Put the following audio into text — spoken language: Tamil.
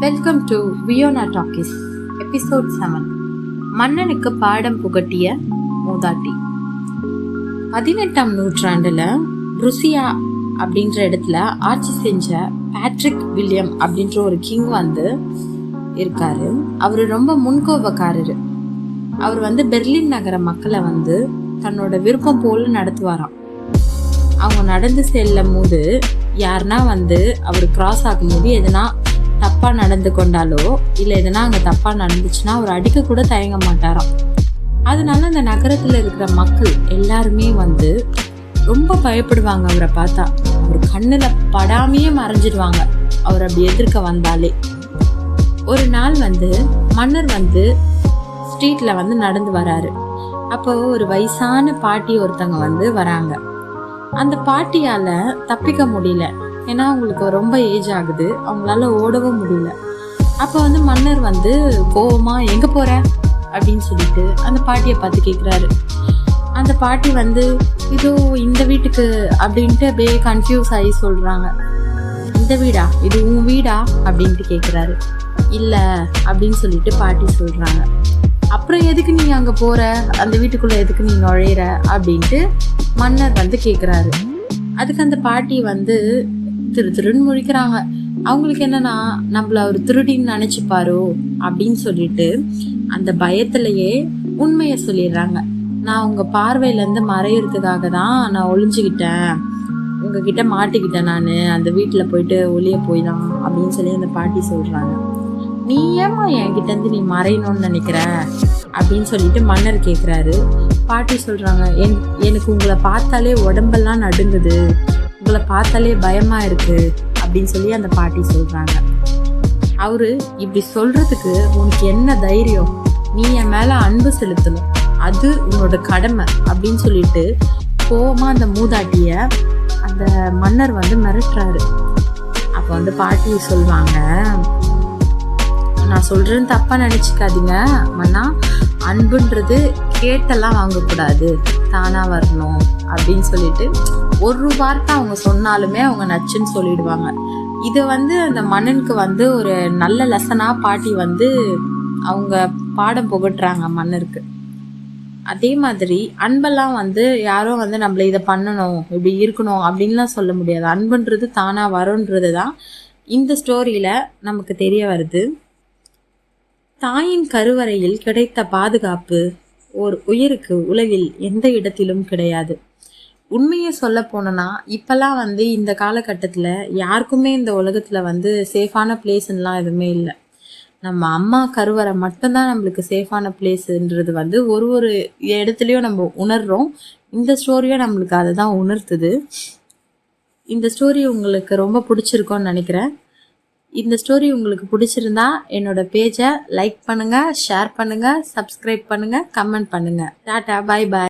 Welcome to Viyona talkies episode seven மன்னனுக்கு பாடம் புகட்டிய மூதாட்டி. பதினெட்டாம் நூற்றாண்டில் ருசியா அப்படின்ற இடத்துல ஆட்சி செஞ்ச பேட்ரிக் வில்லியம் அப்படின்ற ஒரு கிங் வந்து இருக்காரு. அவர் ரொம்ப முன்கோபக்காரரு. அவர் வந்து பெர்லின் நகர மக்களை வந்து தன்னோட விருப்பம் போல நடத்துவாராம். அவங்க நடந்து செல்லும் போது யாருன்னா வந்து அவர் கிராஸ் ஆகும்போது எதனா தப்பாக நடந்து கொண்டாலோ இல்லை எதனா அங்கே தப்பாக நடந்துச்சுன்னா அவர் அடிக்க கூட தயங்க மாட்டாராம். அதனால அந்த நகரத்தில் இருக்கிற மக்கள் எல்லாருமே வந்து ரொம்ப பயப்படுவாங்க அவரை பார்த்தா. அவர் கண்ணில் படாமையே மறைஞ்சிடுவாங்க அவர் அப்படி எதிர்க்க வந்தாலே. ஒரு நாள் வந்து மன்னர் வந்து ஸ்ட்ரீட்டில் வந்து நடந்து வராரு. அப்போ ஒரு வயசான பாட்டி ஒருத்தங்க வந்து வராங்க. அந்த பாட்டியால் தப்பிக்க முடியல. ஏன்னா அவங்களுக்கு ரொம்ப ஏஜ் ஆகுது. அவங்களால ஓடவும் முடியல. அப்போ வந்து மன்னர் வந்து கோவமாக எங்கே போகிற அப்படின்னு சொல்லிட்டு அந்த பாட்டியை பார்த்து கேட்குறாரு அந்த பாட்டி வந்து இதோ இந்த வீட்டுக்கு அப்படின்ட்டு அப்படியே கன்ஃபியூஸ் ஆகி சொல்கிறாங்க இந்த வீடா? இது உன் வீடா? அப்படின்ட்டு கேட்குறாரு இல்லை அப்படின்னு சொல்லிட்டு பாட்டி சொல்கிறாங்க அப்புறம் எதுக்கு நீ அங்கே போகிற அந்த வீட்டுக்குள்ளே எதுக்கு நீ நுழையிற அப்படின்ட்டு மன்னர் வந்து கேட்குறாரு அதுக்கு அந்த பாட்டி வந்து திரு திருன்னு முழிக்கிறாங்க. அவங்களுக்கு என்னன்னா நம்மள அவர் திருடின்னு நினைச்சுப்பாரோ அப்படின்னு சொல்லிட்டு அந்த பயத்திலேயே உண்மையை சொல்லிடுறாங்க. நான் உங்க பார்வையில இருந்து மறையறதுக்காக தான் நான் ஒளிஞ்சுக்கிட்டேன். உங்ககிட்ட மாட்டிக்கிட்டேன் நான். அந்த வீட்டில் போயிட்டு ஒளிய போயிடலாம் அப்படின்னு சொல்லி அந்த பாட்டி சொல்றாங்க. நீ ஏமா என்கிட்ட இருந்து நீ மறையணும்னு நினைக்கிற? அப்படின்னு சொல்லிட்டு மன்னர் கேட்குறாரு பாட்டி சொல்றாங்க என் எனக்கு உங்களை பார்த்தாலே உடம்பெல்லாம் நடுங்குது. உங்களை பார்த்தாலே பயமா இருக்கு அப்படின்னு சொல்லி அந்த பாட்டி சொல்றாங்க. அவரு இப்படி சொல்றதுக்கு உனக்கு என்ன தைரியம்? நீ என் மேல அன்பு செலுத்தணும். அது உன்னோட கடமை அப்படின்னு சொல்லிட்டு கோபமாக அந்த மூதாட்டிய அந்த மன்னர் வந்து மிரட்டுறாரு. அப்போ வந்து பாட்டி சொல்லுவாங்க நான் சொல்றேன்னு தப்பா நினைச்சுக்காதீங்க மன்னா. அன்புன்றது கேட்டெல்லாம் வாங்கக்கூடாது. தானா வரணும் அப்படின்னு சொல்லிட்டு ஒரு வார்த்தை அவங்க சொன்னாலுமே அவங்க நச்சுன்னு சொல்லிடுவாங்க. இது வந்து அந்த மன்னனுக்கு வந்து ஒரு நல்ல லெசனாக பாட்டி வந்து அவங்க பாடம் புகட்டுறாங்க மன்னருக்கு. அதே மாதிரி அன்பெல்லாம் வந்து யாரும் வந்து நம்மள இதை பண்ணணும் இப்படி இருக்கணும் அப்படின்லாம் சொல்ல முடியாது. அன்புன்றது தானா வரும்ன்றது தான் இந்த ஸ்டோரியில நமக்கு தெரிய வருது. தாயின் கருவறையில் கிடைத்த பாதுகாப்பு ஓர் உயிருக்கு உலகில் எந்த இடத்திலும் கிடையாது. உண்மையை சொல்ல போனோன்னா இப்போல்லாம் வந்து இந்த காலகட்டத்தில் யாருக்குமே இந்த உலகத்தில் வந்து சேஃபான பிளேஸ்லாம் எதுவுமே இல்லை. நம்ம அம்மா கருவறை மட்டும்தான் நம்மளுக்கு சேஃபான பிளேஸுன்றது வந்து ஒரு ஒரு இடத்துலையும் நம்ம உணர்றோம். இந்த ஸ்டோரியும் நம்மளுக்கு அதை தான் உணர்த்துது. இந்த ஸ்டோரி உங்களுக்கு ரொம்ப பிடிச்சிருக்கோன்னு நினைக்கிறேன். இந்த ஸ்டோரி உங்களுக்கு பிடிச்சிருந்தா என்னோட பேஜை லைக் பண்ணுங்க ஷேர் பண்ணுங்க சப்ஸ்கிரைப் பண்ணுங்க கமெண்ட் பண்ணுங்க. டாடா பாய் பாய்